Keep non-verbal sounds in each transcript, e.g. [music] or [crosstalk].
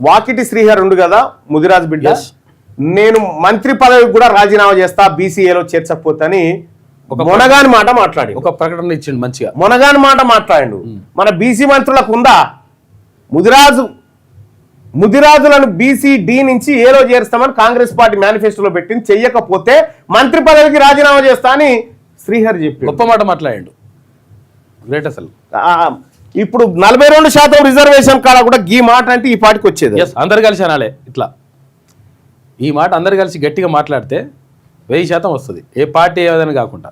వాకిటి శ్రీహర్ ఉండు కదా ముదిరాజ్ బిడ్డ. నేను మంత్రి పదవికి కూడా రాజీనామా చేస్తా బీసీఏలో చేర్చకపోతని ఒక- మొనగాని మాట మాట్లాడి ఒక ప్రకటన ఇచ్చిండు మంచిగా. మొనగాని మాట మాట్లాడిండు. మన బీసీ మంత్రులకు ఉందా ముదిరాజు ముదిరాజులను బీసీ డి నుంచి ఏలో చేరుస్తామని కాంగ్రెస్ పార్టీ మేనిఫెస్టోలో పెట్టింది చెయ్యకపోతే మంత్రి పదవికి రాజీనామా చేస్తా అని శ్రీహరి చెప్పి గొప్ప మాట మాట్లాడిండు. గ్రేట్ అసలు. ఇప్పుడు నలభై రెండు శాతం రిజర్వేషన్ కాడ కూడా ఈ మాట అంటే ఈ పాటికి వచ్చేది. అందరు కలిసి అనాలే ఇట్లా. ఈ మాట అందరు కలిసి గట్టిగా మాట్లాడితే వెయ్యి శాతం వస్తుంది. ఏ పార్టీ ఏదని కాకుండా.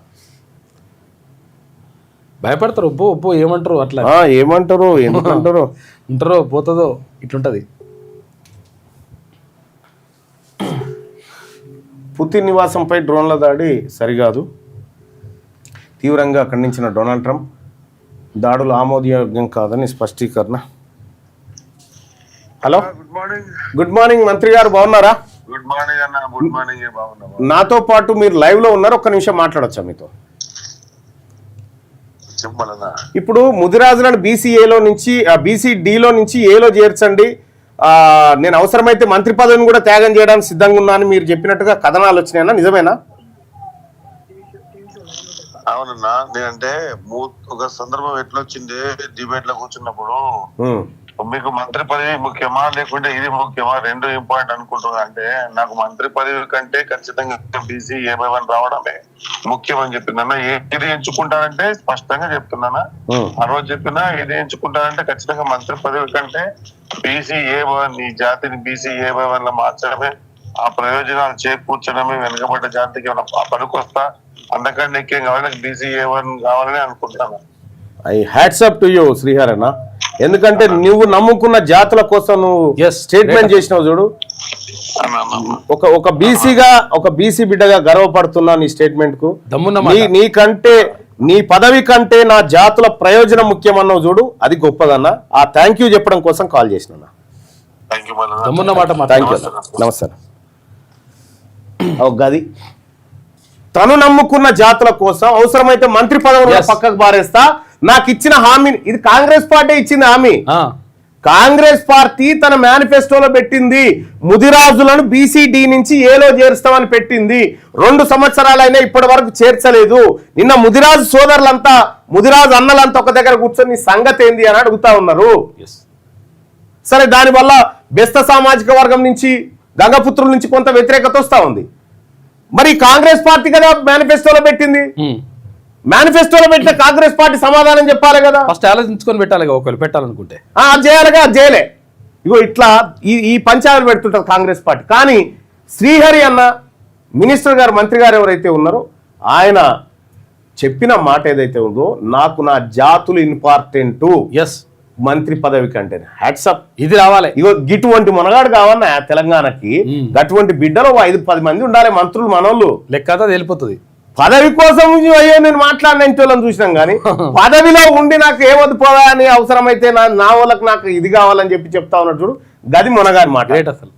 భయపడతారు ఒప్పు ఒప్పు ఏమంటారు? అట్లా. ఏమంటారు ఎందుకంటారు? [laughs] ఉంటారో పోతుందో ఇట్లుంటది. పుతిన్ నివాసంపై డ్రోన్ల దాడి సరికాదు తీవ్రంగా ఖండించిన డొనాల్డ్ ట్రంప్. దాడులు ఆమోదయోగ్యం కాదని స్పష్టీకరణ. Hello? Good morning. Good morning మంత్రి గారు బాగున్నారా? గుడ్ మార్నింగ్ అన్న గుడ్ మార్నింగ్ బాగున్నా నాతో పాటు మీరు లైవ్లో ఉన్నారు ఒక్క నిమిషం మాట్లాడొచ్చా మీతో? ఇప్పుడు ముదిరాజులను బీసీఏలో నుంచి బీసీ డిలో నుంచి ఏలో చేర్చండి. నేను అవసరమైతే మంత్రి పదవిని కూడా త్యాగం చేయడానికి సిద్ధంగా ఉన్నా అని మీరు చెప్పినట్టుగా కథనాలు వచ్చినాయన్నా నిజమేనా? అవునన్నా నేనంటే ఒక సందర్భం ఎట్లా వచ్చింది డిబేట్లో కూర్చున్నప్పుడు మీకు మంత్రి పదవి ముఖ్యమా లేకుంటే ఇది ముఖ్యమా రెండు ఇంపార్టెంట్ అనుకుంటున్నా అంటే నాకు మంత్రి పదవి కంటే ఖచ్చితంగా బీసీ ఏమై వన్ రావడమే ముఖ్యం అని చెప్తున్నా ఏది ఎంచుకుంటానంటే స్పష్టంగా చెప్తున్నానా. ఆ రోజు చెప్పినా ఏది ఎంచుకుంటానంటే ఖచ్చితంగా మంత్రి పదవి కంటే బీసీ ఏ వన్ ఈ జాతిని బీసీ ఏ వన్లో మార్చడమే ఆ ప్రయోజనాలు చేకూర్చడమే వెనుకబడ్డ జాతికి పనికొస్తా? అందుకని ఎక్కేం కావాలి? బీసీ ఏ వన్ కావాలని అనుకుంటున్నాను. I hats off to you Sriharan. ఎందుకంటే నువ్వు నమ్ముకున్న జాతుల కోసం నువ్వు స్టేట్మెంట్ చేసినావు చూడు. ఒక ఒక బీసీగా ఒక బీసీ బిడ్డగా గర్వపడుతున్నా నీ స్టేట్మెంట్కు నీ నీకంటే నీ పదవి కంటే నా జాతుల ప్రయోజనం ముఖ్యమన్నావు చూడు. అది గొప్పదన్న. ఆ థ్యాంక్ యూ చెప్పడం కోసం కాల్ చేసిన నమస్తే. ఒక గది. తను నమ్ముకున్న జాతుల కోసం అవసరమైతే మంత్రి పదవులు. పక్కకు బారేస్తా నాకు ఇచ్చిన హామీ ఇది కాంగ్రెస్ పార్టీ ఇచ్చింది హామీ. కాంగ్రెస్ పార్టీ తన మేనిఫెస్టోలో పెట్టింది. ముదిరాజులను బీసీడీ నుంచి ఏలో చేరుస్తామని పెట్టింది. రెండు సంవత్సరాలైనా ఇప్పటి వరకు చేర్చలేదు. నిన్న ముదిరాజు సోదరులంతా ముదిరాజు అన్నలంతా ఒక దగ్గర కూర్చొని "నీ సంగతి ఏంది అని అడుగుతా ఉన్నారు. సరే దానివల్ల బెస్త సామాజిక వర్గం నుంచి గంగపుత్రుల నుంచి కొంత వ్యతిరేకత వస్తా ఉంది. మరి కాంగ్రెస్ పార్టీ కదా మేనిఫెస్టోలో పెట్టింది. మేనిఫెస్టోలో పెట్టిన కాంగ్రెస్ పార్టీ సమాధానం చెప్పాలి కదా? ఫస్ట్ ఆలోచించుకొని పెట్టాలి ఒకవేళ పెట్టాలనుకుంటే. ఆ, అది చేయాలిగా అది చేయలే. ఇగో ఇట్లా ఈ ఈ పంచాయతీలు పెడుతుంటారు కాంగ్రెస్ పార్టీ. కానీ శ్రీహరి అన్న మినిస్టర్ గారు మంత్రి గారు ఎవరైతే ఉన్నారో ఆయన చెప్పిన మాట ఏదైతే ఉందో నాకు నా జాతులు ఇంపార్టెంట్. ఎస్ మంత్రి పదవి కంటే హ్యాట్సప్ ఇది రావాలి. ఇగో గిటువంటి మునగాడు కావన్నా తెలంగాణకి. అటువంటి బిడ్డలు ఐదు పది మంది ఉండాలి మంత్రులు మనోళ్ళు. లెక్క వెళ్ళిపోతుంది పదవి కోసం అయ్యో నేను మాట్లాడిన వాళ్ళని చూసినాం కానీ [laughs] పదవిలో ఉండి నాకు ఏమొద్దు పోదా అని అవసరమైతే నా నా వాళ్ళకి నాకు ఇది కావాలని చెప్పి చెప్తా ఉన్నట్టు చూడు. గది మునగాని మాట. అసలు.